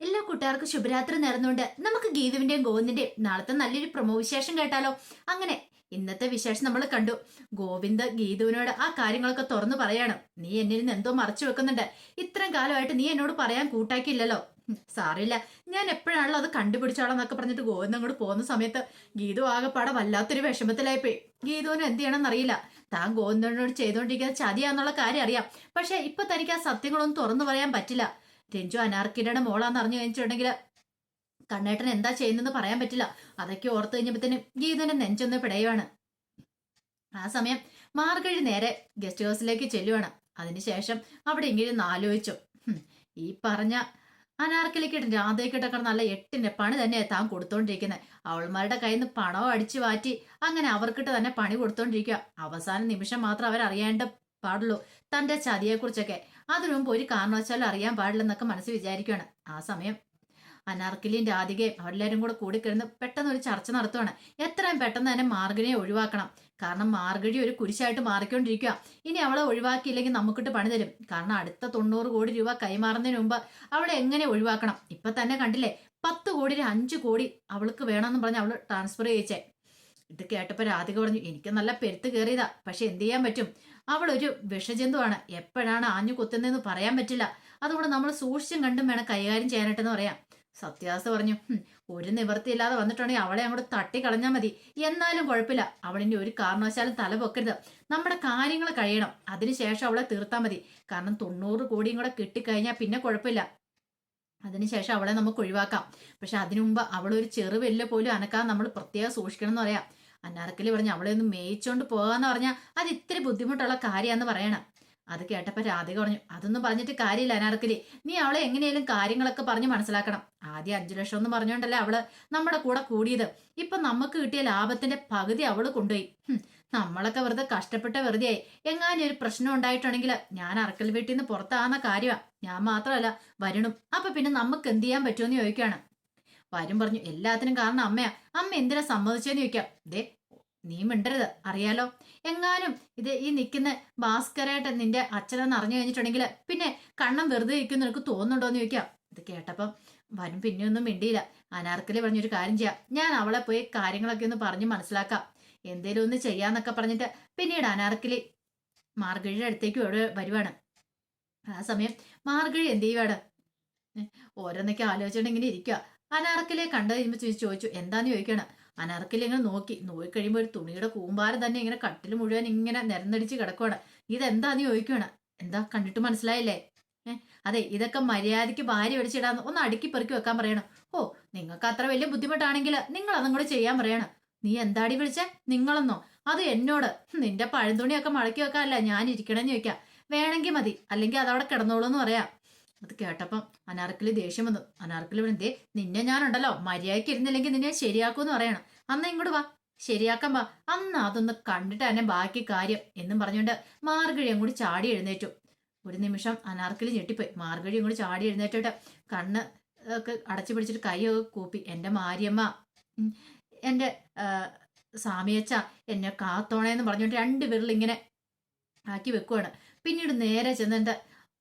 എല്ലാ കൂട്ടുകാർക്കും ശുഭരാത്രി നേർന്നുകൊണ്ട് നമുക്ക് ഗീതുവിന്റെയും ഗോവിന്ദിന്റെയും നാളത്തെ നല്ലൊരു പ്രമോ വിശേഷം കേട്ടാലോ? അങ്ങനെ ഇന്നത്തെ വിശേഷം നമ്മൾ കണ്ടു. ഗോവിന്ദ് ഗീതുവിനോട് ആ കാര്യങ്ങളൊക്കെ തുറന്നു പറയാണ്. നീ എന്നിൽ നിന്ന് എന്തോ മറച്ചു വെക്കുന്നുണ്ട്. ഇത്രയും കാലമായിട്ട് നീ എന്നോട് പറയാൻ കൂട്ടാക്കിയില്ലല്ലോ. സാറില്ല. ഞാൻ എപ്പോഴാണല്ലോ അത് കണ്ടുപിടിച്ചോളാം എന്നൊക്കെ പറഞ്ഞിട്ട് ഗോവിന്ദ് അങ്ങോട്ട് പോകുന്ന സമയത്ത് ഗീതു ആകെപ്പാടെ വല്ലാത്തൊരു വിഷമത്തിലായിപ്പോയി. ഗീതുവിന് എന്ത് ചെയ്യണമെന്ന് അറിയില്ല. താൻ ഗോവിന്ദനോട് ചെയ്തുകൊണ്ടിരിക്കുന്ന ചതിയാന്നുള്ള കാര്യം അറിയാം. പക്ഷെ ഇപ്പൊ തനിക്ക് ആ സത്യങ്ങളൊന്നും തുറന്നു പറയാൻ പറ്റില്ല. രഞ്ജു അനാർക്കിയുടെ മോളാന്ന് അറിഞ്ഞു കഴിഞ്ഞിട്ടുണ്ടെങ്കിൽ കണ്ണേട്ടൻ എന്താ ചെയ്യുന്നതെന്ന് പറയാൻ പറ്റില്ല. അതൊക്കെ ഓർത്ത് കഴിഞ്ഞപ്പോഴത്തേനും ഗീതനെ നെഞ്ചൊന്ന് പിടയുവാണ്. ആ സമയം മാർഗഴി നേരെ ഗസ്റ്റ് ഹൗസിലേക്ക് ചെല്ലുവാണ്. അതിനുശേഷം അവിടെ ഇങ്ങനെ ആലോചിച്ചു. ഈ പറഞ്ഞ അനാർക്കിലേക്കിട്ട് രാധയ്ക്കിട്ടൊക്കെ നല്ല എട്ടിന്റെ പണി തന്നെ താൻ കൊടുത്തോണ്ടിരിക്കുന്നത് അവൾമാരുടെ കയ്യിൽ നിന്ന് പണവും അടിച്ചു മാറ്റി അങ്ങനെ അവർക്കിട്ട് തന്നെ പണി കൊടുത്തോണ്ടിരിക്കുക അവസാന നിമിഷം മാത്രം അവരറിയേണ്ട പാടുള്ളൂ. തന്റെ ചതിയെക്കുറിച്ചൊക്കെ. അതിനു മുമ്പ് ഒരു കാരണവശാലും അറിയാൻ പാടില്ലെന്നൊക്കെ മനസ്സിൽ വിചാരിക്കുകയാണ് ആ സമയം. അനാർക്കിലിയും രാധികയും അവരെല്ലാവരും കൂടെ കൂടിക്കിടന്ന് പെട്ടെന്ന് ഒരു ചർച്ച നടത്തുവാണ്. എത്രയും പെട്ടെന്ന് തന്നെ മാർഗിനെ ഒഴിവാക്കണം. കാരണം മാർഗഴി ഒരു കുരിശായിട്ട് മാറിക്കൊണ്ടിരിക്കുക ഇനി അവളെ ഒഴിവാക്കിയില്ലെങ്കിൽ നമുക്കിട്ട് പണി തരും. കാരണം അടുത്ത തൊണ്ണൂറ് കോടി രൂപ കൈമാറുന്നതിന് മുമ്പ് അവളെ എങ്ങനെ ഒഴിവാക്കണം? ഇപ്പൊ തന്നെ കണ്ടില്ലേ? പത്ത് കോടി അഞ്ച് കോടി അവൾക്ക് വേണമെന്ന് പറഞ്ഞ് അവൾ ട്രാൻസ്ഫർ ചെയ്യിച്ചേ. ഇത് കേട്ടപ്പോ രാധിക പറഞ്ഞു എനിക്ക് നല്ല പെരുത്ത് കയറിയതാ. പക്ഷെ എന്ത് ചെയ്യാൻ പറ്റും? അവളൊരു വിഷജന്തുവാണ്. എപ്പോഴാണ് ആഞ്ഞു കുത്തുന്നതെന്ന് പറയാൻ പറ്റില്ല. അതുകൊണ്ട് നമ്മൾ സൂക്ഷിച്ചും കണ്ടും വേണം കൈകാര്യം ചെയ്യാനായിട്ടെന്ന് പറയാം. സത്യദാസ് പറഞ്ഞു "ഹും, ഒരു നിവൃത്തിയില്ലാതെ വന്നിട്ടുണ്ടെങ്കിൽ അവളെ അങ്ങോട്ട് തട്ടി കളഞ്ഞാൽ മതി. എന്നാലും കുഴപ്പമില്ല. അവളിന്റെ ഒരു കാരണവശാലും തല പൊക്കരുത് നമ്മുടെ കാര്യങ്ങൾ കഴിയണം. അതിനുശേഷം അവളെ തീർത്താൽ മതി. കാരണം തൊണ്ണൂറ് കോടിയും കൂടെ കിട്ടിക്കഴിഞ്ഞാൽ പിന്നെ കുഴപ്പമില്ല. അതിനുശേഷം അവളെ നമുക്ക് ഒഴിവാക്കാം. പക്ഷെ അതിനു മുമ്പ് അവളൊരു ചെറുവെല്ല് പോലും അനക്കാൻ നമ്മൾ പ്രത്യേകം സൂക്ഷിക്കണം എന്ന് പറയാം. അന്നാർക്കലി പറഞ്ഞു അവളെ ഒന്ന് മേയിച്ചോണ്ട് പോകാന്ന് പറഞ്ഞാൽ അത് ഇത്തിരി ബുദ്ധിമുട്ടുള്ള കാര്യമാന്ന് പറയണം. അത് കേട്ടപ്പോൾ രാധിക പറഞ്ഞു അതൊന്നും പറഞ്ഞിട്ട് കാര്യമില്ല അനാർക്കലി നീ അവളെ എങ്ങനെയാലും കാര്യങ്ങളൊക്കെ പറഞ്ഞ് മനസ്സിലാക്കണം. ആദ്യം അഞ്ചു ലക്ഷം എന്ന് പറഞ്ഞോണ്ടല്ലേ അവൾ നമ്മുടെ കൂടെ കൂടിയത്. ഇപ്പൊ നമുക്ക് കിട്ടിയ ലാഭത്തിന്റെ പകുതി അവൾ കൊണ്ടുപോയി. നമ്മളൊക്കെ വെറുതെ കഷ്ടപ്പെട്ട വെറുതെയായി എങ്ങാനും ഒരു പ്രശ്നം ഉണ്ടായിട്ടുണ്ടെങ്കിൽ ഞാൻ അറക്കൽ വീട്ടിൽ നിന്ന് പുറത്താകുന്ന കാര്യമാ ഞാൻ മാത്രമല്ല വരണം. അപ്പൊ പിന്നെ നമുക്ക് എന്ത് ചെയ്യാൻ പറ്റുമെന്ന് ചോദിക്കുകയാണ്. വരും പറഞ്ഞു എല്ലാത്തിനും കാരണം അമ്മയാ. അമ്മ എന്തിനാ സമ്മതിച്ചെന്ന് ചോദിക്കാം. ദേ നീ മിണ്ടരുത്. അറിയാലോ? എങ്ങാനും ഇത് ഈ നിൽക്കുന്ന ഭാസ്കരായിട്ട് നിന്റെ അച്ഛനെന്ന് അറിഞ്ഞു കഴിഞ്ഞിട്ടുണ്ടെങ്കിൽ പിന്നെ കണ്ണം വെറുതെ ഇരിക്കും നിനക്ക് തോന്നുന്നുണ്ടോ എന്ന് ചോദിക്കാം. ഇത് കേട്ടപ്പം വരും പിന്നെ ഒന്നും മിണ്ടിയില്ല. അനാർക്കലി പറഞ്ഞൊരു കാര്യം ചെയ്യാം. ഞാൻ അവളെ പോയി കാര്യങ്ങളൊക്കെ ഒന്ന് പറഞ്ഞ് മനസ്സിലാക്കാം. എന്തേലും ഒന്ന് ചെയ്യാന്നൊക്കെ പറഞ്ഞിട്ട് പിന്നീട് അനാർക്കലി മാർഗഴിയുടെ അടുത്തേക്ക് വരുവാണ്. ആ സമയം മാർഗഴി എന്ത് ചെയ്യുവാണ്? ഓരോന്നൊക്കെ ആലോചിച്ചിട്ടുണ്ടെങ്കിൽ ഇരിക്കുക അനാർക്കലെ കണ്ടു കഴിയുമ്പോൾ ചോദിച്ചു എന്താന്ന് ചോദിക്കാണ്? അനാർക്കലി ഇങ്ങനെ നോക്കി. നോക്കി കഴിയുമ്പോൾ ഒരു തുണിയുടെ കൂമ്പാരം തന്നെ ഇങ്ങനെ കട്ടിൽ മുഴുവൻ ഇങ്ങനെ നിരന്നടിച്ച് കിടക്കുവാണ്. ഇതെന്താന്ന് ചോദിക്കുകയാണ് എന്താ കണ്ടിട്ട് മനസ്സിലായില്ലേ? അതെ ഇതൊക്കെ മര്യാദയ്ക്ക് ഭാര്യ ഒടിച്ചിടാന്ന് ഒന്ന് അടുക്കി പെറുക്കി വെക്കാൻ പറയണം. ഓ നിങ്ങൾക്ക് അത്ര വലിയ ബുദ്ധിമുട്ടാണെങ്കിൽ നിങ്ങൾ അതും കൂടെ ചെയ്യാൻ പറയണം. നീ എന്താടി വിളിച്ച? നിങ്ങളെന്നോ? അത് എന്നോട്. നിന്റെ പഴന്തുണിയൊക്കെ മടക്കി വെക്കാനല്ല ഞാൻ ഇരിക്കണമെന്ന് ചോദിക്കാം. വേണമെങ്കിൽ മതി. അല്ലെങ്കിൽ അതവിടെ കിടന്നോളൂ എന്ന് പറയാം. അത് കേട്ടപ്പം അനാർക്കലി ദേഷ്യം വന്നു. അനാർക്കലി ദേ നിന്നെ ഞാനുണ്ടല്ലോ മര്യാദയ്ക്ക് ഇരുന്നില്ലെങ്കിൽ നിന്നെ ശരിയാക്കൂന്ന് പറയണം. അന്ന് ഇങ്ങോട്ട് വാ ശരിയാക്കാൻ വാ. അന്ന് അതൊന്ന് കണ്ടിട്ട് തന്നെ ബാക്കി കാര്യം എന്നും പറഞ്ഞുകൊണ്ട് മാർഗഴി അങ്ങോട്ട് ചാടി എഴുന്നേറ്റു. ഒരു നിമിഷം അനാർക്കലി ഞെട്ടിപ്പോയി. മാർഗഴി അങ്ങോട്ട് ചാടി എഴുന്നേറ്റിട്ട് കണ്ണ് ഒക്കെ അടച്ചു പിടിച്ചിട്ട് കൈയൊക്കെ കൂപ്പി എന്റെ മാരിയമ്മ എന്റെ സാമിയച്ച എന്നെ കാത്തോണേന്ന് പറഞ്ഞുകൊണ്ട് രണ്ട് വിരൽ ഇങ്ങനെ ആക്കി വെക്കുവാണ്. പിന്നീട് നേരെ ചെന്നിട്ട്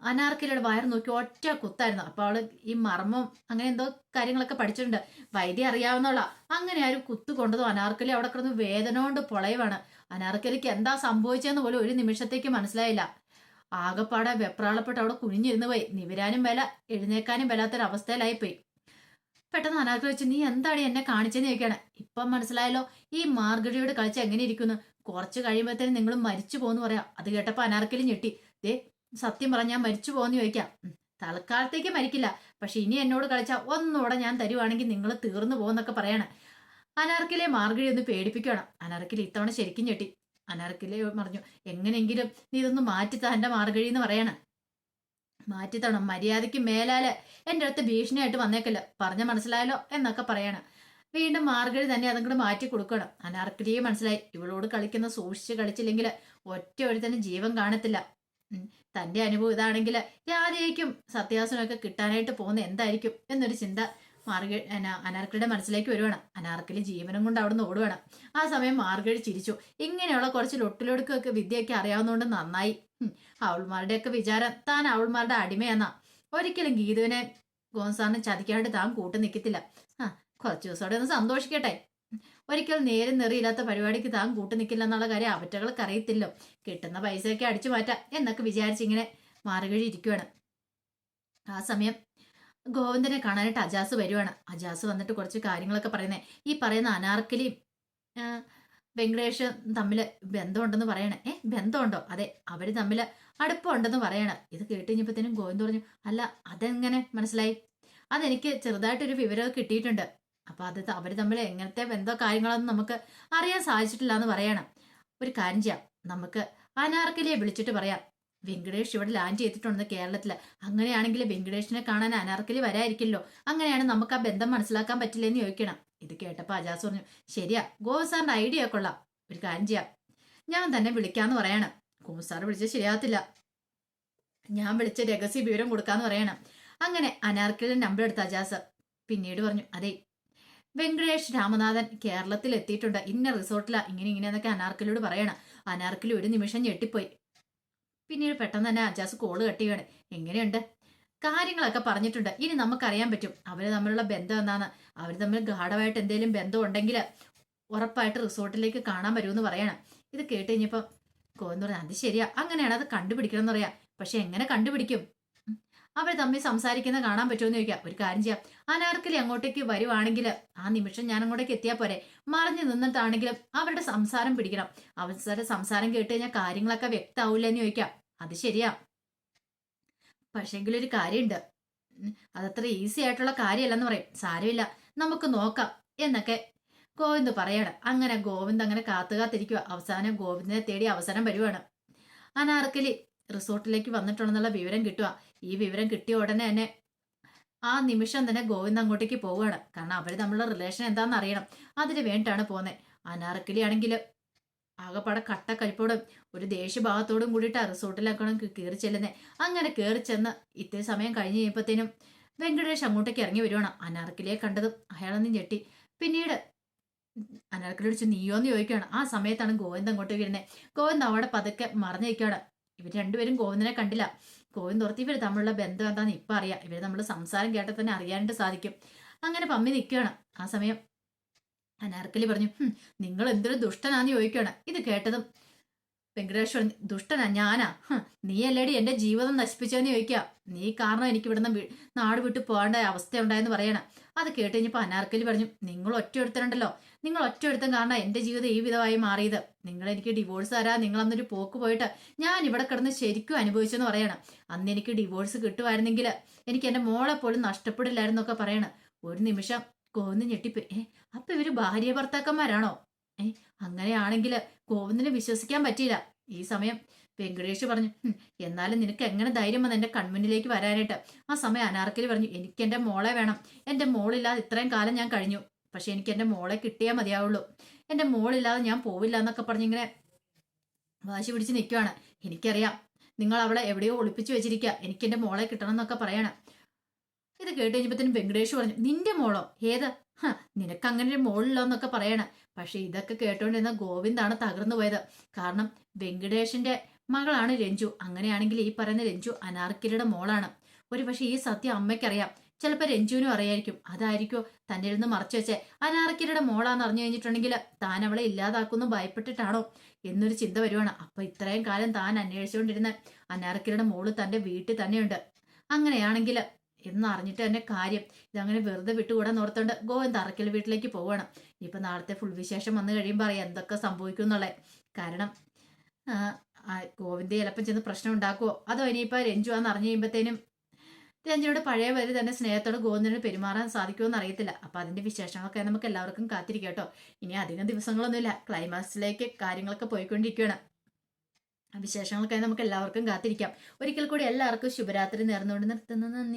അനാർക്കലിയുടെ വയർ നോക്കി ഒറ്റ കുത്തായിരുന്നു. അപ്പൊ അവൾ ഈ മർമ്മം അങ്ങനെ എന്തോ കാര്യങ്ങളൊക്കെ പഠിച്ചിട്ടുണ്ട്. വൈദ്യ അറിയാവുന്നുള്ള അങ്ങനെ ആരും കുത്തു കൊണ്ടതോ അനാർക്കലി അവിടെ കിടന്ന് വേദന കൊണ്ട് പൊളയുവാണ്. അനാർക്കലിക്ക് എന്താ സംഭവിച്ചതെന്ന് പോലും ഒരു നിമിഷത്തേക്ക് മനസ്സിലായില്ല. ആകപ്പാടെ വെപ്രാളപ്പെട്ട് അവിടെ കുനിഞ്ഞിരുന്നു പോയി. നിവരാനും വില എഴുന്നേക്കാനും വല്ലാത്തൊരവസ്ഥയിലായി പോയി പെട്ടെന്ന് അനാർക്കലി വെച്ച് നീ എന്താണ് എന്നെ കാണിച്ചെന്ന് ചോദിക്കുകയാണ്. ഇപ്പം മനസ്സിലായല്ലോ ഈ മാർഗഴിയോട് കളിച്ച് എങ്ങനെ ഇരിക്കുന്നു? കുറച്ച് കഴിയുമ്പോഴത്തേനും നിങ്ങൾ മരിച്ചു പോകുന്നു പറയാം. അത് കേട്ടപ്പോ അനാർക്കലി ഞെട്ടി. ദേ സത്യം പറഞ്ഞാൽ മരിച്ചു പോകുന്ന ചോദിക്കാം. തൽക്കാലത്തേക്ക് മരിക്കില്ല. പക്ഷെ ഇനി എന്നോട് കളിച്ചാൽ ഒന്നുകൂടെ ഞാൻ തരുവാണെങ്കിൽ നിങ്ങൾ തീർന്നു പോകുന്നൊക്കെ പറയണേ. അനാർക്കിലെ മാർഗഴി ഒന്ന് പേടിപ്പിക്കണം. അനാർക്കിലെ ഇത്തവണ ശരിക്കും ഞെട്ടി. അനാർക്കിലെ പറഞ്ഞു എങ്ങനെയെങ്കിലും നീ ഇതൊന്ന് മാറ്റിത്താ എന്റെ മാർഗഴി എന്ന് പറയാണ്. മാറ്റിത്തണം. മര്യാദയ്ക്ക് മേലാൽ എന്റെ അടുത്ത് ഭീഷണിയായിട്ട് വന്നേക്കല്ല. പറഞ്ഞ മനസ്സിലായല്ലോ എന്നൊക്കെ പറയണം. വീണ്ടും മാർഗഴി തന്നെ അതും കൂടെ മാറ്റി കൊടുക്കണം. അനാർക്കിലിയെ മനസ്സിലായി. ഇവളോട് കളിക്കുന്ന സൂക്ഷിച്ച് കളിച്ചില്ലെങ്കിൽ ഒറ്റ ഒരു തന്നെ ജീവൻ കാണത്തില്ല. തന്റെ അനുഭവം ഇതാണെങ്കിൽ രാധയ്ക്കും സത്യാസനൊക്കെ കിട്ടാനായിട്ട് പോകുന്ന എന്തായിരിക്കും എന്നൊരു ചിന്ത മാർഗ അനാർക്കലിയുടെ മനസ്സിലേക്ക് വരുവാണ്. അനാർക്കലി ജീവനം കൊണ്ട് അവിടെ നിന്ന് ഓടുവാണ്. ആ സമയം മാർഗഴി ചിരിച്ചു. ഇങ്ങനെയുള്ള കുറച്ച് ലൊട്ടിലൊടുക്കൊക്കെ വിദ്യയൊക്കെ അറിയാവുന്നതുകൊണ്ട് നന്നായി. അവൾമാരുടെയൊക്കെ വിചാരം താൻ അവൾമാരുടെ അടിമയെന്നാ. ഒരിക്കലും ഗീതുവിനെ ഗോസാറിനെ ചതിക്കാണ്ട് താൻ കൂട്ടു നിൽക്കത്തില്ല ആ കുറച്ച് ദിവസം അവിടെ ഒന്ന് സന്തോഷിക്കട്ടെ. ഒരിക്കൽ നേരെ നെറിയില്ലാത്ത പരിപാടിക്ക് താൻ കൂട്ടു നിൽക്കില്ല എന്നുള്ള കാര്യം അവറ്റകൾക്ക് അറിയത്തില്ലോ. കിട്ടുന്ന പൈസയൊക്കെ അടിച്ചു മാറ്റാം എന്നൊക്കെ വിചാരിച്ച് ഇങ്ങനെ മാറുകഴി ഇരിക്കുവാണ്. ആ സമയം ഗോവിന്ദനെ കാണാനായിട്ട് അജാസ് വരുവാണ്. അജാസ് വന്നിട്ട് കുറച്ച് കാര്യങ്ങളൊക്കെ പറയുന്നത് ഈ പറയുന്ന അനാർക്കലിയും വെങ്കടേഷ് തമ്മിൽ ബന്ധമുണ്ടെന്ന് പറയണേ. ഏ ബന്ധമുണ്ടോ? അതെ അവർ തമ്മിൽ അടുപ്പമുണ്ടെന്ന് പറയണം. ഇത് കേട്ട് കഴിഞ്ഞപ്പോഴത്തേനും ഗോവിന്ദ് പറഞ്ഞു അല്ല അതെങ്ങനെ മനസ്സിലായി? അതെനിക്ക് ചെറുതായിട്ടൊരു വിവരം കിട്ടിയിട്ടുണ്ട്. അപ്പൊ അത് അവർ തമ്മിൽ എങ്ങനത്തെ ബന്ധോ കാര്യങ്ങളൊന്നും നമുക്ക് അറിയാൻ സാധിച്ചിട്ടില്ല എന്ന് പറയണം. ഒരു കാര്യം ചെയ്യാം. നമുക്ക് അനാർക്കലിയെ വിളിച്ചിട്ട് പറയാം. വെങ്കടേഷ് ഇവിടെ ലാൻഡ് ചെയ്തിട്ടുണ്ടെന്ന് കേരളത്തിൽ അങ്ങനെയാണെങ്കിൽ വെങ്കടേഷിനെ കാണാൻ അനാർക്കലി വരായിരിക്കില്ലോ. അങ്ങനെയാണ് നമുക്ക് ആ ബന്ധം മനസ്സിലാക്കാൻ പറ്റില്ല എന്ന് ചോദിക്കണം. ഇത് കേട്ടപ്പോൾ അജാസ് പറഞ്ഞു ശരിയാ ഗോവസാറിന്റെ ഐഡിയ കൊള്ളാം. ഒരു കാര്യം ചെയ്യാം. ഞാൻ തന്നെ വിളിക്കാന്ന് പറയണം. ഗോവസാർ വിളിച്ചത് ശരിയാകത്തില്ല. ഞാൻ വിളിച്ച രഹസ്യ വിവരം കൊടുക്കാന്ന് പറയണം. അങ്ങനെ അനാർക്കലിന്റെ നമ്പർ എടുത്ത അജാസ് പിന്നീട് പറഞ്ഞു അതെ വെങ്കടേഷ് രാമനാഥൻ കേരളത്തിൽ എത്തിയിട്ടുണ്ട് ഇന്ന റിസോർട്ടിലാ ഇങ്ങനെ ഇങ്ങനെയെന്നൊക്കെ അനാർക്കലിയോട് പറയണം. അനാർക്കലി ഒരു നിമിഷം ഞെട്ടിപ്പോയി. പിന്നീട് പെട്ടെന്ന് തന്നെ അജാസ് കോൾ കട്ടിയാണ് എങ്ങനെയുണ്ട്? കാര്യങ്ങളൊക്കെ പറഞ്ഞിട്ടുണ്ട്. ഇനി നമുക്കറിയാൻ പറ്റും. അവർ തമ്മിലുള്ള ബന്ധം എന്താന്ന്. അവർ തമ്മിൽ ഗാഠമായിട്ട് എന്തെങ്കിലും ബന്ധം ഉണ്ടെങ്കിൽ ഉറപ്പായിട്ട് റിസോർട്ടിലേക്ക് കാണാൻ വരുമെന്ന് പറയണം. ഇത് കേട്ട് കഴിഞ്ഞപ്പോൾ പറഞ്ഞു അത് ശരിയാ. അങ്ങനെയാണ് അത് കണ്ടുപിടിക്കണം എന്ന് പറയാം. പക്ഷെ എങ്ങനെ കണ്ടുപിടിക്കും. അവർ തമ്മിൽ സംസാരിക്കുന്ന കാണാൻ പറ്റുമെന്ന് ചോദിക്കാം. ഒരു കാര്യം ചെയ്യാം. അനാർക്കലി അങ്ങോട്ടേക്ക് വരുവാണെങ്കിൽ ആ നിമിഷം ഞാൻ അങ്ങോട്ടേക്ക് എത്തിയാൽ പോരെ. മറിഞ്ഞു നിന്നിട്ടാണെങ്കിലും അവരുടെ സംസാരം പിടിക്കണം. അവരുടെ സംസാരം കേട്ട് കഴിഞ്ഞാൽ കാര്യങ്ങളൊക്കെ വ്യക്തമാവില്ല എന്ന് ചോദിക്കാം. അത് ശരിയാ. പക്ഷെങ്കിലൊരു കാര്യമുണ്ട് അതത്ര ഈസി ആയിട്ടുള്ള കാര്യമല്ലെന്ന് പറയും. സാരമില്ല. നമുക്ക് നോക്കാം. എന്നൊക്കെ ഗോവിന്ദ് പറയാണ്. അങ്ങനെ ഗോവിന്ദ് അങ്ങനെ കാത്തു കാത്തിരിക്കുക അവസാനം ഗോവിന്ദിനെ തേടി അവസരം വരുവാണ്. അനാർക്കലി റിസോർട്ടിലേക്ക് വന്നിട്ടുണ്ടെന്നുള്ള വിവരം കിട്ടുക ഈ വിവരം കിട്ടിയ ഉടനെ തന്നെ ആ നിമിഷം തന്നെ ഗോവിന്ദ് അങ്ങോട്ടേക്ക് പോവുകയാണ്. കാരണം അവർ തമ്മിലുള്ള റിലേഷൻ എന്താണെന്ന് അറിയണം. അതിന് വേണ്ടിയിട്ടാണ് പോകുന്നത് അനാർക്കലി ആണെങ്കിൽ ആകെപ്പാടെ കട്ട കഴിപ്പോടും ഒരു ദേഷ്യഭാവത്തോടും കൂടിയിട്ട് ആ റിസോർട്ടിലേക്കാണ് കയറി ചെല്ലുന്നത് അങ്ങനെ കയറി ചെന്ന് ഇത്തിരി സമയം കഴിഞ്ഞ് കഴിയുമ്പോഴത്തേനും വെങ്കടേഷ് അങ്ങോട്ടേക്ക് ഇറങ്ങി വരുവാണ്. അനാർക്കലിയെ കണ്ടതും അയാളൊന്നും ഞെട്ടി. പിന്നീട് അനാർക്കലി നീയോന്ന് ചോദിക്കുകയാണ്. ആ സമയത്താണ് ഗോവിന്ദ് അങ്ങോട്ടേക്ക് വരുന്നത് ഗോവിന്ദ് അവിടെ പതുക്കെ മറഞ്ഞു ഇവർ രണ്ടുപേരും ഗോവിന്ദനെ കണ്ടില്ല. ഗോവിന്ദ് ഓർത്ത് ഇവർ തമ്മിലുള്ള ബന്ധം എന്താന്ന് ഇപ്പം അറിയാം. ഇവർ നമ്മൾ സംസാരം കേട്ടാൽ തന്നെ അറിയാനായിട്ട് സാധിക്കും. അങ്ങനെ പമ്മി നിൽക്കുകയാണ് ആ സമയം അനാർക്കലി പറഞ്ഞു നിങ്ങൾ എന്തൊരു ദുഷ്ടനാന്ന് ചോദിക്കുകയാണ് ഇത് കേട്ടതും വെങ്കടേശ്വരൻ ദുഷ്ടനാ ഞാനാ. നീ അല്ലേടി എന്റെ ജീവിതം നശിപ്പിച്ചതെന്ന് ചോദിക്കുക നീ കാരണം എനിക്ക് ഇവിടുന്ന് നാട് വിട്ടു പോകേണ്ട അവസ്ഥയുണ്ടായെന്ന് പറയണം. അത് കേട്ട് കഴിഞ്ഞപ്പോൾ അനാർക്കലി പറഞ്ഞു നിങ്ങൾ ഒറ്റ ഒരുത്തരുണ്ടല്ലോ നിങ്ങൾ ഒറ്റ ഒരുത്തൻ കാരണം എന്റെ ജീവിതം ഈ വിധമായി മാറിയത്. നിങ്ങൾ എനിക്ക് ഡിവോഴ്സ് തരാ. നിങ്ങൾ അന്നൊരു പോക്ക് പോയിട്ട് ഞാൻ ഇവിടെ കിടന്ന് ശരിക്കും അനുഭവിച്ചെന്ന് പറയണം. അന്ന് എനിക്ക് ഡിവോഴ്സ് കിട്ടുമായിരുന്നെങ്കിൽ എനിക്ക് എന്റെ മോളെ പോലും നഷ്ടപ്പെടില്ലായിരുന്നൊക്കെ പറയണം. ഒരു നിമിഷം കോന്നു ഞെട്ടിപ്പോയി. ഏ അപ്പൊ ഇവർ ഭാര്യ ഭർത്താക്കന്മാരാണോ? ഏ അങ്ങനെയാണെങ്കിൽ ഗോവിന്ദനെ വിശ്വസിക്കാൻ പറ്റിയില്ല. ഈ സമയം വെങ്കടേഷ് പറഞ്ഞു "ഹും, എന്നാലും നിനക്ക് എങ്ങനെ ധൈര്യം വന്ന് എന്റെ കൺമുന്നിലേക്ക് വരാനായിട്ട്? ആ സമയം അനാർക്കലി പറഞ്ഞു എനിക്ക് എന്റെ മോളെ വേണം. എന്റെ മോളില്ലാതെ ഇത്രയും കാലം ഞാൻ കഴിഞ്ഞു. പക്ഷെ എനിക്ക് എന്റെ മോളെ കിട്ടിയേ മതിയാവുള്ളൂ. എന്റെ മോളില്ലാതെ ഞാൻ പോവില്ല എന്നൊക്കെ പറഞ്ഞിങ്ങനെ വാശി പിടിച്ച് നിൽക്കുവാണ് എനിക്കറിയാം. നിങ്ങൾ അവളെ എവിടെയോ ഒളിപ്പിച്ചു വെച്ചിരിക്കുക എനിക്ക് എന്റെ മോളെ കിട്ടണം എന്നൊക്കെ പറയണം. ഇത് കേട്ട് കഴിഞ്ഞപ്പോഴത്തേനും വെങ്കടേഷ് പറഞ്ഞു നിന്റെ മോളോ? ഏത്? നിനക്ക് അങ്ങനെ ഒരു മോളില്ലോ എന്നൊക്കെ പറയണം. പക്ഷെ ഇതൊക്കെ കേട്ടോണ്ടിരുന്ന ഗോവിന്ദാണ് തകർന്നു പോയത്. കാരണം വെങ്കടേഷിന്റെ മകളാണ് രഞ്ജു. അങ്ങനെയാണെങ്കിൽ ഈ പറയുന്ന രഞ്ജു അനാർക്കിലിയുടെ മോളാണ്. ഒരു പക്ഷെ ഈ സത്യം അമ്മയ്ക്കറിയാം. ചിലപ്പോൾ രഞ്ജുവിനും അറിയായിരിക്കും. അതായിരിക്കോ തന്റെ ഇരുന്ന് മറച്ചു വെച്ചേ. അനാർക്കിലിയുടെ മോളാന്ന് അറിഞ്ഞു കഴിഞ്ഞിട്ടുണ്ടെങ്കിൽ താൻ അവളെ ഇല്ലാതാക്കുന്നു ഭയപ്പെട്ടിട്ടാണോ എന്നൊരു ചിന്ത വരുവാണ്. അപ്പൊ ഇത്രയും കാലം താൻ അന്വേഷിച്ചുകൊണ്ടിരുന്ന അനാർക്കിലിയുടെ മോൾ തന്റെ വീട്ടിൽ തന്നെയുണ്ട്. അങ്ങനെയാണെങ്കിൽ എന്ന് അറിഞ്ഞിട്ട് തന്നെ കാര്യം. ഇതങ്ങനെ വെറുതെ വിട്ടുകൂടാൻ ഓർത്തോണ്ട് ഗോവിന്ദ് അറക്കൽ വീട്ടിലേക്ക് പോവണം. ഇനിയിപ്പോൾ നാളത്തെ ഫുൾ വിശേഷം വന്നു കഴിയുമ്പോൾ അറിയാം എന്തൊക്കെ സംഭവിക്കും എന്നുള്ളത് കാരണം ഗോവിന്ദ് ചിലപ്പം ചെന്ന് പ്രശ്നം ഉണ്ടാക്കുമോ അതോ ഇനിയിപ്പോൾ രഞ്ജു ആന്ന് അറിഞ്ഞു കഴിയുമ്പോഴത്തേനും രഞ്ജുനോട് പഴയ വരി തന്നെ സ്നേഹത്തോട് ഗോവിന്ദനോട് പെരുമാറാൻ സാധിക്കുമെന്ന് അറിയത്തില്ല. അപ്പം അതിന്റെ വിശേഷങ്ങളൊക്കെ നമുക്ക് എല്ലാവർക്കും കാത്തിരിക്കാം കേട്ടോ. ഇനി അധികം ദിവസങ്ങളൊന്നുമില്ല. ക്ലൈമാക്സിലേക്ക് കാര്യങ്ങളൊക്കെ പോയിക്കൊണ്ടിരിക്കുകയാണ് വിശേഷങ്ങൾക്കായി നമുക്ക് എല്ലാവർക്കും കാത്തിരിക്കാം. ഒരിക്കൽ കൂടി എല്ലാവർക്കും ശുഭരാത്രി നേർന്നുകൊണ്ട് നിർത്തുന്നു. നന്ദി.